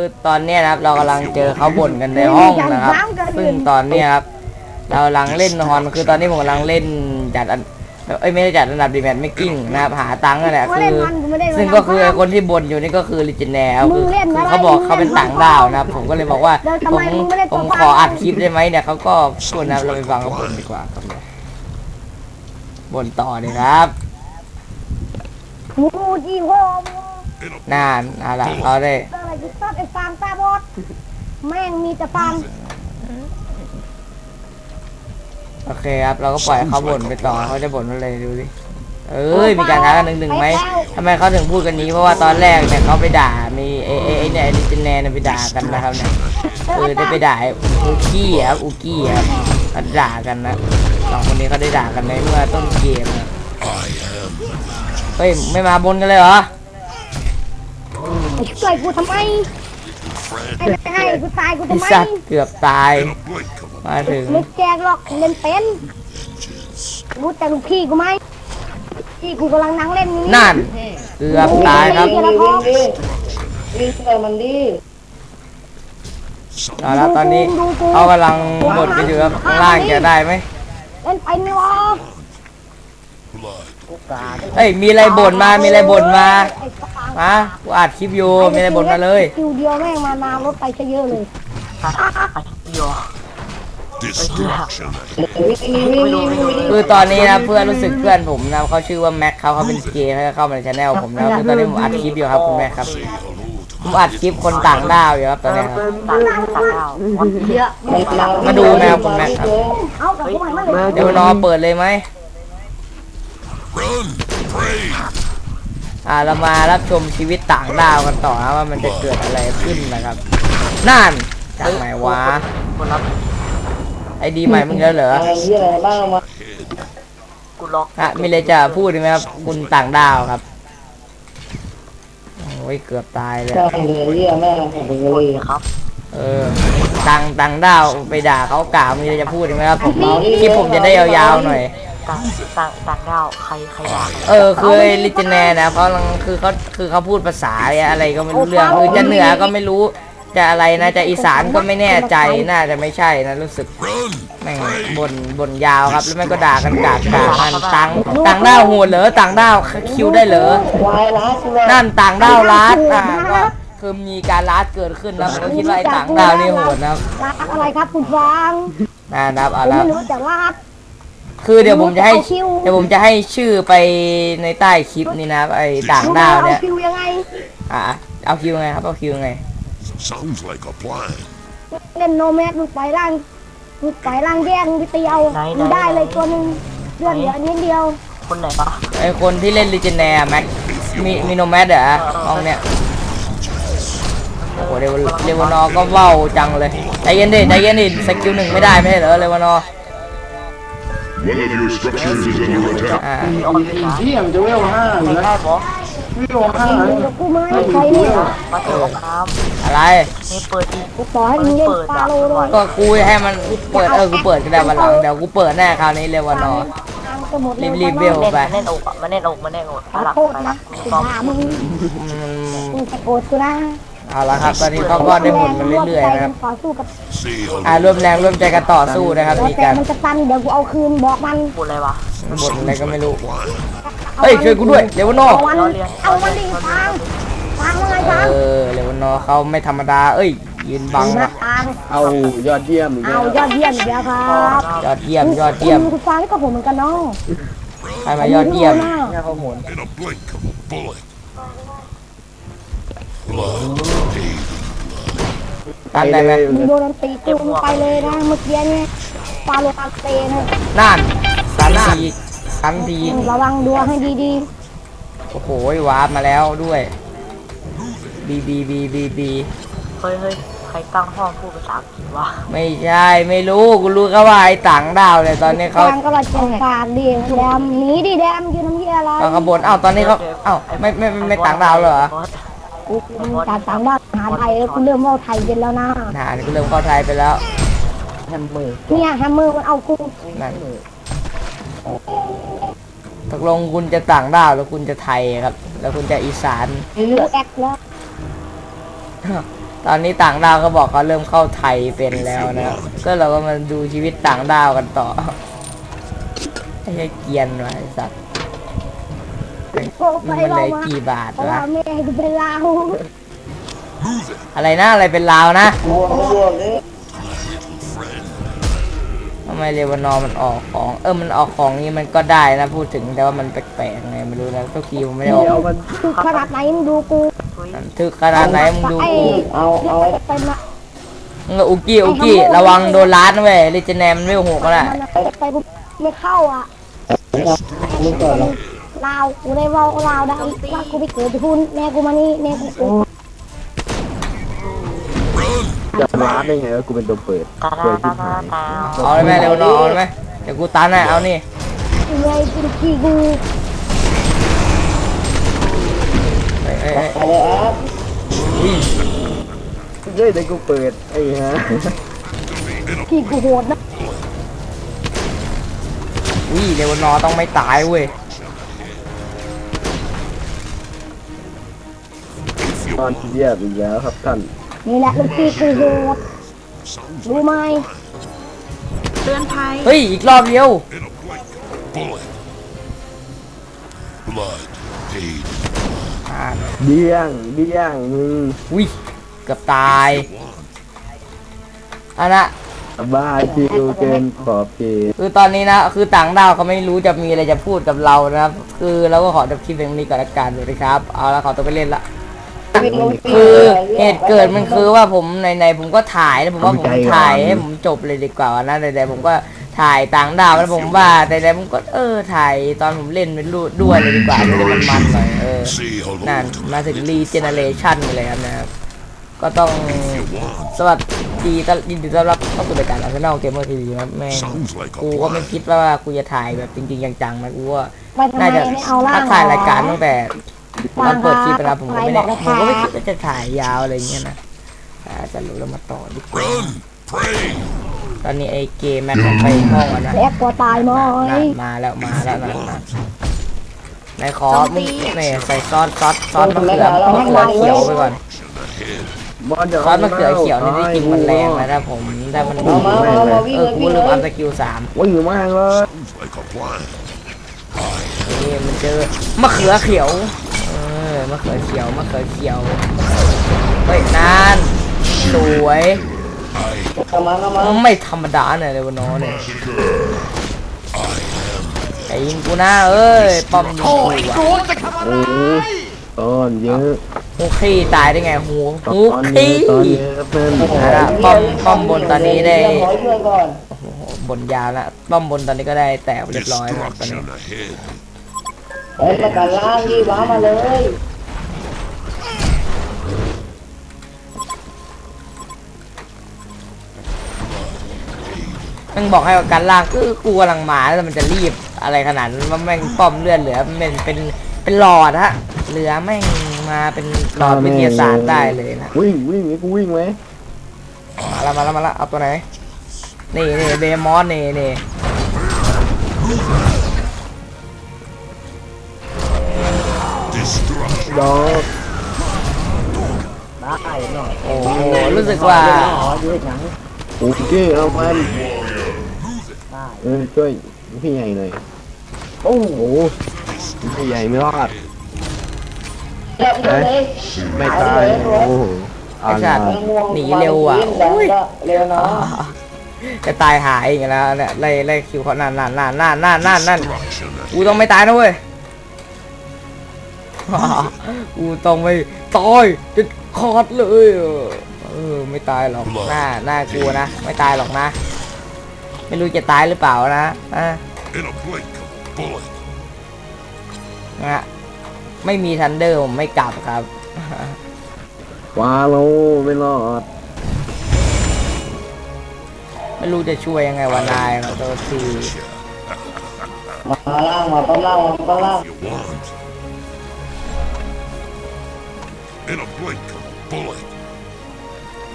คือตอนเนี้ยนะครับ เรากำลังเจอเขาบ่นกันในห้องนะครับ ซึ่งตอนเนี้ยครับ เรากำลังเล่นฮอนคือตอนนี้ผมกำลังเล่นจัดอันเอ้ยไม่ได้จัดอันดับดีแมทไม่กิ้งนะครับหาตังค์นั่นแหละกูคืเล่นอมันกูไม่ได้ซึ่งก็คือไอ้คนที่บ่นอยู่นี่ก็คือลิจินแนลมึคืงอเล่นอะไรเขาบอกมึงเล่นเขาเป็นต่างดาวนะครับผมก็เลยบอกว่าแล้วทำผมไมมึงไม่เล่นผตัวมฟ้าขออัดคลิปได้ไหมเนี่ยเขาก็พูดนะครับเราไปฟังเขาบ่นดีกว่าครับบ่นต่อเลยครับมูจีโฮม นานเอาละเขาได้อะไรกูตัดไอ้ฟางตาบอดแม่งมีแต่ฟางโอเคครับเราก็ปล่อยเขาบ่นไปต่อเขาจะบ่นอะไรดูดิเอ้ยมีการท้ากันหนึ่งหนึ่งไหมทำไมเขาถึงพูดกันนี้เพราะว่าตอนแรกเนี่ยเขาไปด่ามีเอเอเอเนี่ยลิจินแนลเนี่ยไปด่ากันนะครับเนี่ยคือได้ไปด่าอูกี้ครับอูกี้ครับเขาด่ากันนะสองคนนี้เขาได้ด่ากันในเมื่อต้นเกมนะเฮ้ยไม่มาบนกันเลยเหรอไอ้ ช่วยกูทำไมไอ้ไม่ให้กูตายกูไอ้ทำไมสัตว์เกือบตาย มาถึงไม่แจกหรอกเล่นเป็นรู้แต่ลูกพี่กูไหมพี่กูกำลังนั่งเล่นนี่นั่น เกือบตายครับเดี๋วละพอวิ่งใส่มันดิเอาละตอนนี้เขากำลังบ่นกันอยู่ครับข้างล่างจะได้ไหมเล่นไปไม่วะเฮ้ยมีอะไรบ่นมา มีอะไรบ่นมาไอ้ฟาง มากูอัดคลิปอยู่มีอะไรบ่นมาเลย คิวเดียวแม่งมานารถไปซะเยอะเลย Destruction. วิ่งวิ่งวิ่งวิ่งวิ่งคือตอนนี้นะเพื่อนรู้สึกเพื่อนผมนะเขาชื่อว่าแม็กเขาเขาเป็นเกย์เขาจะเข้ามาในช anel ผมนะคือตอนนี้ผมอัดคลิปอยู่ครับคุณแม็กครับ Say hello to ผมอัดคลิปคนต่างดาวอยู่ครับตอนนี้ครับเยอะมาดูนะครับคุณแม็กครับ เอากับพวกมันมาเลย เดี๋ยวนอเปิดเลยไหม run. Pray. อ่าเรามารับชมชีวิตต่างดาวกันต่อนะว่ามันจะเกิดอะไรขึ้นนะครับนั่นจากไหนวะไอดีใหม่มึงแล้วเหรออะไรที่อะไรบ้างมาฮะมีอะไรจะพูดไหมครับคุณต่างดาวครับโอ้ยเกือบตายเลยใช่เลยที่แม่ผมเลยครับเออต่างต่างดาวไปด่าเขากล่าวมีอะไรจะพูดไหมครับผมคลิปผมจะได้ยาวๆหน่อย ต่างต่างต่างดาวใครใครด่าเออคือไอ้ลิจิแนนะเขากำลังคือเขาคือเขาพูดภาษาอะไรก็ไม่รู้เรื่องคือจะเหนือก็ไม่รู้จะอะไรนะจะอีสานก็ไม่แน่ใจน่าจะไม่ใช่นะรู้สึก Run. แม่งบ่นบ่นยาวครับแล้วแม่งก็ด่ากันกากกากมันต่างต่างด้าวโหดเหรอต่างด้าวคิวได้เหรอวายล้าใช่ไหมนั่นต่างด้าวลัดอะก็คือมีการลัดเกิดขึ้นแล้วผมก็คิดว่าไอ้ต่างด้าวนี่โหดนะครับรักอะไรครับคุณฟางนะนะครับผเอามละไม่รู้จักรัก คือเดี๋ยวผมจะให้ เอาคิว เดี๋ยวผมจะให้ชื่อไปในใต้คลิปนี้นะครับไอ้ต่างดาวเนี่ยเอาคิวยังไงอะเอาคิวไงครับเอาคิวไง Sounds like a plan. เล่นโนแมสมึงไปล่างมึงไปล่างแย่งมึงไปเตียวมึงได้เลยตัวหนึ่งเลือดเหลือนิดเดียวคนไหนปะไอ้คนที่เล่นลิเจนแนร์แม็กมีมีโนแมดเหรอมองเนี่ยโอ้โหเรวเรวานอร์ก็เว้าจังเลยใจเย็นดิใจเย็นดิสกิลหนึ่งไม่ได้ไม่ใช่เหรอเรวานอร์ One of your structures is under attack. อ่าออกไปหาที่มันจะเวลห้าใครได้บอสเวลห้ามึงกับกูไหมใครเนี่ยมาเถอะน้อะไรำนี่เปิดอีกูขอให้มึงเล่นฟาโลเลยก็กูให้มันเปิดเออกูเปิดก็ได้วันหลังเดี๋ยวกูเปิดแน่คราวนี้เรวานอร์ทางจะหมดเร็วรีบๆเบล เล่นมาเล่นอกอะมาเล่นอกมาเล่นอกขอหลักโทษไปนะละกูซ้อมด่ามึงอืมมึงจะโกรธกูนะ เอาละครับตอนนี้เขาก็ได้หมุนมาเรื่อยๆนะครับต่อสู้กับ Say อ่า hello. ร่วมแรงร่วมใจกันต่อสู้นะครับแล้วมีแต่การมันจะตันเดี๋ยวกูเอาคืนบอกมันพูดอะไรวะบทอะไรก็ไม่รู้ Plan. เฮ้ยช่วยกูด้วยเรวานอร์เอามันเอามันดิทางทางยังไงทางเออเรวานอร์เขาไม่ธรรมดา เอ้ย ยืนบังมาว่ะทางเอายอดเยี่ยมเอายอดเยี่ยมอีกแล้วครับยอดเยี่ยมยอดเยี่ยมคุณฟางนี่ก็ผมเหมือนกันน้องใครมายอดเยี่ยมเนี่ยเขาหมุน In a blink of a bullet. Blood. Paving. ตันได้ไหมมึงโดนมันตีกูมึงไปเลยนะเมื่อกี้เนี่ยฟาโลตาเตนะนั่นสันทีสันทีระวังดัวให้ดีโอ้โหวาร์ปมาแล้วด้วยบีบีบีบีบีเฮ้ยเฮ้ยใครตั้งห้องพูดภาษาอังกฤษวะไม่ใช่ไม่รู้กูรู้แค่ว่าไอ้ต่างดาวเลยตอนนี้ๆเขาฟางก็ระจังการดิแดมหนีดิแดมยืนน้ำเยี่ยอะไรเขาขบวนอ้าวตอนนี้เขาอ้าวไม่ไม่ไม่ไม่ต่างดาวเลยเหรอ กูการต่างด้าวหาไทยแล้วกูเริ่มว่าไทยเป็นแล้วนะ นานกูเริ่มเข้าไทยไปแล้วแฮมเมอร์เนี่ยแฮมเมอร์มันเอากูนั่นตกลงคุณจะต่างดาวแล้วคุณจะไทยครับ แล้วคุณจะอีสานกูแอคแล้วตตอนนี้ต่างดาวก็บอกเขาเริ่มเข้าไทยเป็นแล้วนะครับก็เราก็มาดูชีวิตต่างดาวกันต่อไอ้เหี้ยเกรียนว่ะไอ้สัตว์โอ้ ไปมันเราเลยมากี่บาทเพราะว่าวะแม่กูเป็นลาว Move it, อะไรนะอะไรเป็นลาวนะบวกบวกเลย friend. ทำไมเรวานอร์มันออกของ เออมันออกของนี้มันก็ได้นะพูดถึงแต่ว่ามันแปลกๆไงไม่รู้นะทุกทีมันไม่ได้อเดี๋ยวอกมันคือขนาดไหนมึงดูกูทุยถึกขนาดไหนมึงดูไอ้กูเอาเอาเต็มละมึงก็อุกกี้อุกกี้ระวังโดนล้านนะเว้ยลิเจแนมไม่หกก็ได้มันอะไปกูไม่เข้าอะมึงก่อนเหรอ ลาวกูได้เว่าลาวได้ว่ากูไปเกิดที่พุ่นแม่กูมานี่แม่กูกู Run! จะมาได้ไงว่ากูเป็นตัวเปิดตาเปิดาดตาที่ดาหายตาเอาเลยแม่เรวานอร์เอาเลยไหมเดี๋ยวกูตันให้เอานี่ไงกินขี้กูเอ้ยเอ้ยเอ้ยอะไรอะอุ้ยเย้ยเดี๋ยวกูเปิดไอ้ฮะขี้กูโหดนะอุ้ยเรวานอร์ต้องไม่ตายเว้ย ตอน want, เยียบอีกแล้วครับท่านนี่แหละลูกขี้กูโหด sounds รู้ like ไหมเตือนภัยเฮ้ย อีกรอบเดียว in a blink, bullet. Blood paid. อ่าเบี้ยงเบี้ยงมึงอุ้ยเกือบตาย Want อันน่ะบ้าชิวเกินขอบเขตคือตอนนี้นะ คือต่างดาวเขาไม่รู้จะมีอะไรจะพูดกับเรานะครับ คือเราก็ขอจบคลิปเพียงนี้ก่อนละกันเลยนะครับ เอาละขอตัวไปเล่นละ คือเหตุเกิดมันคือว่าผมในๆผมก็ถ่ายแล้วผมว่าผมถ่ายให้ผมจบเลยดีกว่านะในๆผมก็ถ่ายต่างดาวแล้วผมว่าในๆผมก็เออถ่ายตอนผมเล่นเป็นรูด้วยเลยดีกว่ามันมันมันๆหน่อยเออ say hello นั่น to มาถึงรีเจเนเรชันเลยครับนะครับ ก็ต้อง you want. สวัสดีต้อนยินดีต้อนรับเข้าสู่รายการอาร์เซนอลเกมเมอร์ทีวีครับแม่ง Sounds like a กูก็ไม่ plan. คิดว่ากูจะถ่ายแบบจริงๆจังๆนะกูว่าไปทำไมน่าจะไม่เอาล่างถ้าถ่ายรายการตั้งแต่ ตอนเปิดคลิปไปแล้วผมก็ไม่ได้บอกผมก็ไม่นะคะคิดว่าจะถ่ายยาวอะไรเงี้ยนะอ่าจะรู้แล้วมาต่อดีกว่า Run! Pray! ตอนนี้ไอ้เกมแม็กซ์ไปห้องอะนะแลกกลัวตายมั้นั่นยมาแล้วมาแล้วนะนะนายขอมึงนี่ใส่ซอสซอสซอสมะเขือมะเขือเขียวไปก่อน Action ahead. บอลจะซอสมะเขือเขียวนี่ได้กินมันแรงนะถ้าผมถ้ามันดีเออกูลืมอัพสกิลสามวิ่งมากเลย Sounds like a plan. นี่มันเจอมะเขือเขียว เออมะเขือเขียวมะเขือเขียวเฮ้ยนานสวยไม่ธรรมดาเนี่ยเลยวะน้องเนี่ยไอ้ยิงกูนะเอ้ยป้อมยิงกูอะโอ้ต้นเยอะหูขี้ตายได้ไงหูหูตอนขี้นี้ตอนเยอะเพื่อนเอาละป้อมป้อมบนตอนนี้ได้โอ้โหบนยาวละป้อมบนตอนนี้ก็ได้แตกเรียบร้อยแล้วตอนนี้ Destruction ahead. เฮ้ยประกันล่างดีว้ามาเลยมันบอกให้ประกันล่างคือกูกำลังมาแล้วมันจะรีบอะไรขนาดนั้นว่าแม่งป้อมเลือดเหลือเป็นเป็นเป็นหลอดฮะเหลือแม่งมาเป็นหลอดวิทยาศาสตร์ได้เลยนะวิ่งวิ่งนี่กูวิ่งไหมมาแล้วมาแล้วมาแล้วเอาตัวไหนนี่นี่เดมอนนี่นี่ ดอกได้หน่อยโอ้โหรู้สึกว่า อ๋อยืดหนังโอเคเอามันเออช่วยพี่ใหญ่หน่อยโอ้โหพี่ใหญ่ไม่รอดเร็วเลยไม่ตายโอ้โหไอ้สัตว์ หนีเร็วอะเร็วเนาะจะตายหายอีกแล้วเนี่ยไล่ไล่คิวเขานั่นนั่นนั่นนั่นนั่นนั่นนั่น Destruction กูต้องไม่ตายนะเว้ย กูต้องไม่ตายจะคอดเลยเออไม่ตายหรอกหน้าหน้ากลัวนะ ไม่ตายหรอกนะ ไม่รู้จะตายหรือเปล่านะอะ in a blink of a bullet. นะฮะไม่มีทันเดอร์ผมไม่กลับครับวาโลไม่รอด ไม่รู้จะช่วยยังไงวะนายขอโทษทีมาล่างมาป้อมล่างมาป้อมล่าง In a blink of a bullet.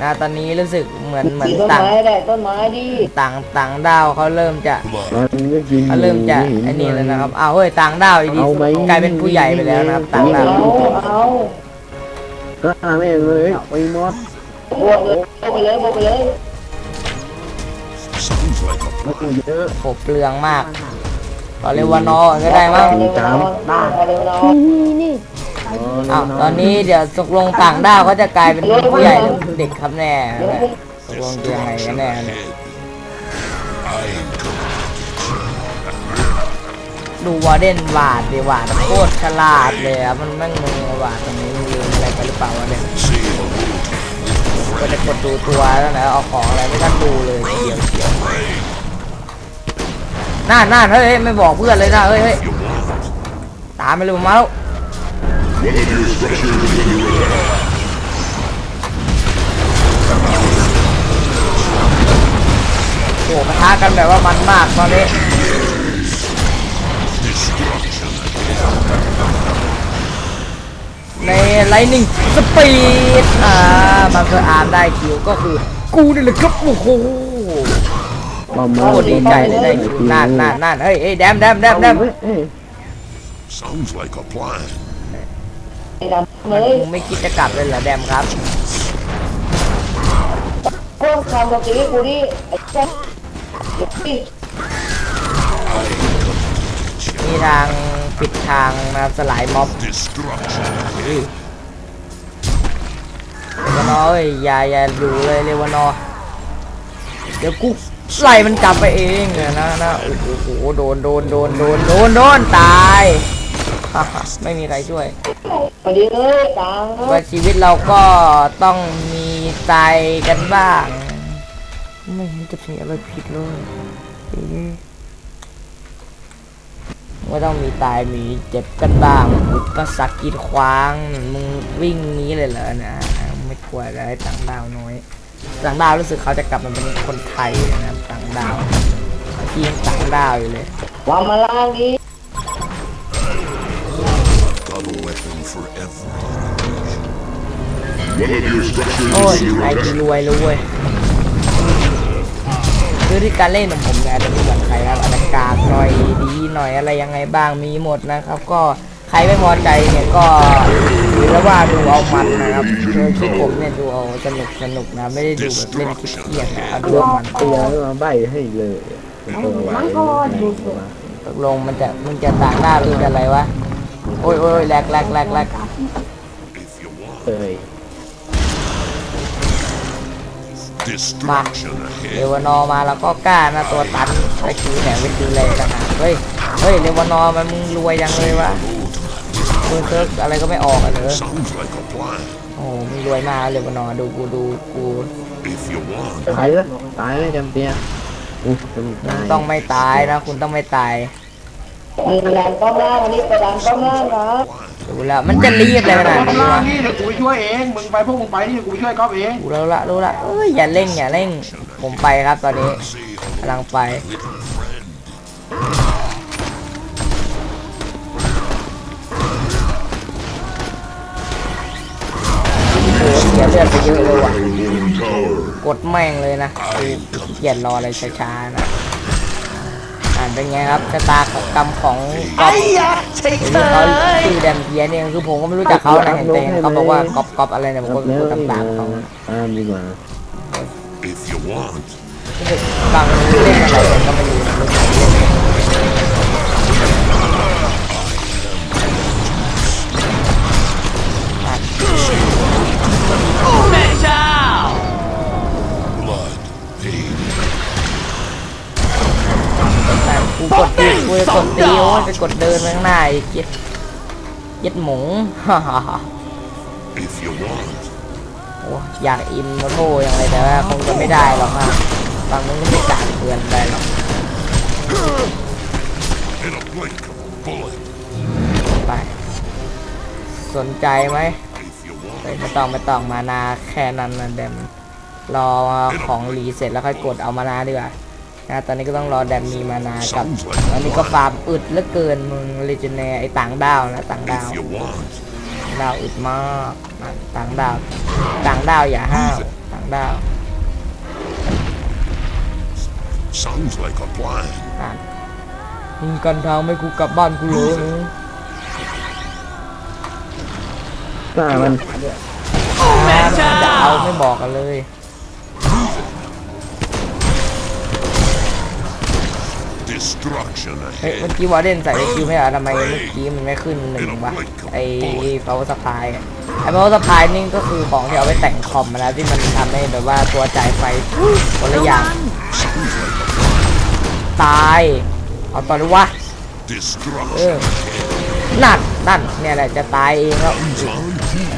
นะตอนนี้รู้สึกเหมือนเหมือนสีต้นต่างไม้ได้ต้นไม้ดีต่างต่างดาวเขาเริ่มจะ Blood. มันก็กินเขาเริ่มจะไอ้นี่แล้วนะครับอ้าวเฮ้ยต่างดาวอีดีเอาไหมกลายเป็นผู้ใหญ่ไปแล้วนะครับต่างดาวเอาเอาก็แม่งเลยไปหมดบวกเลยบวกไปเลยบวกไปเลย Sounds like a ไม่ต้องเยอะโหเปลืองมากขอเรียกว่านอนก็ได้มั้งบ้าเร็วน้องนี่นี่ อ้าวตอนนี้เดี๋ยวตกลงต่างด้าวเขาจะกลายเป็นผู้ใหญ่หรือเด็กครับแน่เนี่ยตกลงจะยังไงกันแน่เนี่ย I ain't coming. ดูวอร์เดนวาดดิวาดโคตรฉลาดเลยอะมันแม่งมึงวาดตรงนี้มึงลืมอะไรไปหรือเปล่าวะเนี่ย See a little ก็จะกดดูตัวแล้วนะเอาของอะไรไม่ทันดูเลยเดียวเดียวน่าน่าเฮ้ยเฮ้ยไม่บอกเพื่อนเลยนะเฮ้ยเฮ้ย you want. ตามไปเลยมาแล้ว One of your structures is under attack. โอ้ปะทะกันแบบว่ามันมากตอนนี้ ในไลนิ่งสปีดอ่ามันก็อาร์มได้คิวก็คือ กูนี่แหละครับโอ้โหป้อมโคตรดีใจเลยได้คิวนั่นนั่นนั่นเฮ้ยเฮ้ยแดมแดมแดมแดม Sounds like a plan. ดันเลยมึงไม่คิดจะกลับเลยเหรอแดมครับ พวกทำกับตีกูดิไอ้แจ๊คเดี๋ยวพี่มีทางปิดทางนะครับสลายม็อบ Destruction. เลวานอเอ้ยอย่าอย่าดูเลยเลวานอเดี๋ยวกูไล่มันกลับไปเองเนี่ยนะนะโอ้โหโอ้โหโดนโดนโดนโดนโดนโดนตาย ไม่มีใครช่วยพอดีเลยตังว่าชีวิตเราก็ต้องมีตายกันบ้าง ไม่เห็นจะมีอะไรผิดเลยอืมว่าต้องมีตายมีเจ็บกันบ้างอุปสรรคกีดขวางมึงวิ่งหนี้เลยเหรอนะไม่กลัวอะไรต่างดาวน้อยต่างดาวรู้สึกเขาจะกลับมาเป็นคนไทยนะครับต่างดาวที่ยังต่างดาวอยู่เลยวางมาล่างดิ weapon for every. occasion. One of your structures โอ้ย is under ไอ้ attack. รวยเลยเว้ยคือที่การเล่นของผมเนี่ยจะไม่เหมือนใครครับอลังการหน่อยดีหน่อยอะไรยังไงบ้างมีหมดนะครับ ก็ใครไม่พอใจเนี่ยก็ถือว่าดูเอามันนะครับคือคลิปผมเนี่ยดูเอาสนุกสนุกนะไม่ได้ดูแบบเล่นคลิปเครียดนะเอาดูเอามันเตียมาใบให้เลยมันก็ดูตกลงมันจะมึงจะต่างหน้าหรืออะไรวะ โอ้ยโอ้ยแหลกแหลกแหลกแหลก If you want เลย destruction เร ahead. วานอร์มาแล้วก็กล้านะตัวตันไปคิวแหนไปคิวเลยต่างหากเฮ้ยเฮ้ยเรวานอร์มันมึงรวยยังเลยวะมึงเซิร์ฟอะไรก็ไม่ออกอะเถอะ Sounds like a plan. โอ้โหมึงรวยมากเรวานอร์ดูกูดูกู If you want. ตายแล้วตายไม่จำเตียอู้จำมึตางยต้องไม่ตายนะ คุณต้องไม่ตาย มึงดันป้อมล่างวันนี้ไปดันป้อมล่างครับดูแล้วมันจะรีบอะไรขนาดนี้วะนี่เดี๋ยวกูไปช่วยเอง มึงไปพวกมึงไปนี่เดี๋ยวกูไปช่วยก๊อฟเองดูแล้วละรู้ละเอ้ยอย่าเร่งอย่าเร่ง ผมไปครับตอนนี้กำลังไปโอ้เสียเลือดไปเยอะเลยว่ะ Golden Tower. กดแม่งเลยนะกูเกลียดรออะไรช้าๆนะอ่าน เป็นไงครับชะตากรรมของก๊อฟหรือเขาชื่อแดมเพียเนี่ยคือผมก็ไม่รู้จักเขานะเห็นแต่เขาบอกว่าก๊อฟก๊อฟอะไรเนี่ยผมก็แล้วพูดนี่ตามๆเขาตามดีกว่า If you want. รู้สึกบางเล่นอะไรกันก็ไม่รู้ ดตีโอ้ยไปกดเดินไปข้างหน้าอีกเย็ดเย็ดหมูฮ่าฮ่าฮ่า If you want. โอ้อยากอินโมโทอย่างไรแต่ว่าคงจะไม่ได้หรอกฮะฝั่งนู้นก็ไม่กล้าเตือนได้หรอก In a blink of a bullet. ไปสนใจไหม If you want. เฮ้ยไม่ต้องไม่ต้องมานาแค่นั้นนะแดมรอของรีเสร็จแล้วค่อยกดเอามานาดีกว่า นะตอนนี้ก็ต้องรอแดมมีมานากับตอนนี้ก็ฟาร์มอึดเหลือเกินมึงเลจเนไอต่างดาวนะต่างดาว If you want. ดาวอึดมากนะต่างดาวต่างดาวอย่าห้าวต่างดาว Sounds like a plan. อะมึงกันทางไม่กูกลับบ้านกูเลยนะหน้ามันอ่ามันจะเอาไม่บอกกันเลย เฮ้ย ahead. เมื่อกี้วอร์เดนใส่ไอคิวไม่เหรอทำไมเมื่อกี้มันไม่ขึ้นหนึ่งวะไอเ o าสปายไอเ o าสปายนี่ก็คือของที่เอาไปแต่งคอมมาแล้วที่มันทำให้แบบว่าตัวจ่ายไฟคนละอย่างตาย เอาต่อเลยวะเอ Destruction. อนั่นนั่นเนี่ยแหละจะตายเองแล้ว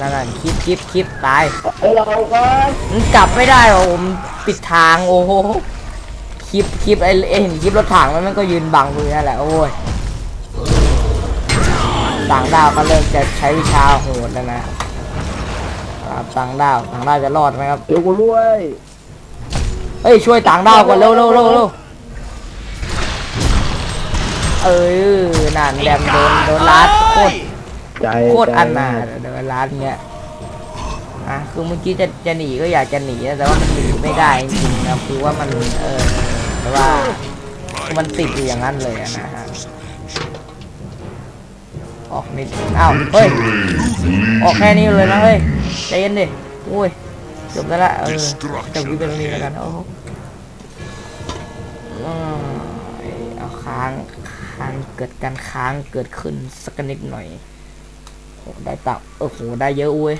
นั่นนั่นคลิปคลิปคลิปตายเฮ้ยเราก็มันกลับไม่ได้ว่ะผมปิดทางโอ้โห คลิปคลิปไอ้ไอ้เห็นคลิปรถถังแล้วมันก็ยืนบังมือนั่นแหละโอ้ยต่างดาวก็เริ่มจะใช้วิชาโหดแล้วนะครับต่างดาวต่างดาวจะรอดไหมครับเดี๋ยวกูด้วยเฮ้ยช่วยต่างดาวก่อนเร็วเร็วเร็วเร็วเออนั่นแดมโดนโดนลัดโคตรใจโคตรใจอันนาถโดนลัดเงี้ยอะคือเมื่อกี้จะจะหนีก็อยากจะหนีนะแต่ว่ามันหนีไม่ได้จริงๆนะคือว่ามันเออ แต่ว่ามันติดอยู่อย่างนั้นเลยนะฮะออกนิดอ้าวเฮ้ยออกแค่นี้เลยนะเฮ้ยใจเย็นดิอุ้ยจบแล้วละเออจะวิ่งไปตรงนี้แล้วกันโอ้โหเอาค้างค้างเกิดการค้างเกิดขึ้นสักนิดหน่อยโอ้ได้ตับโอ้โหได้เยอะอุ้ย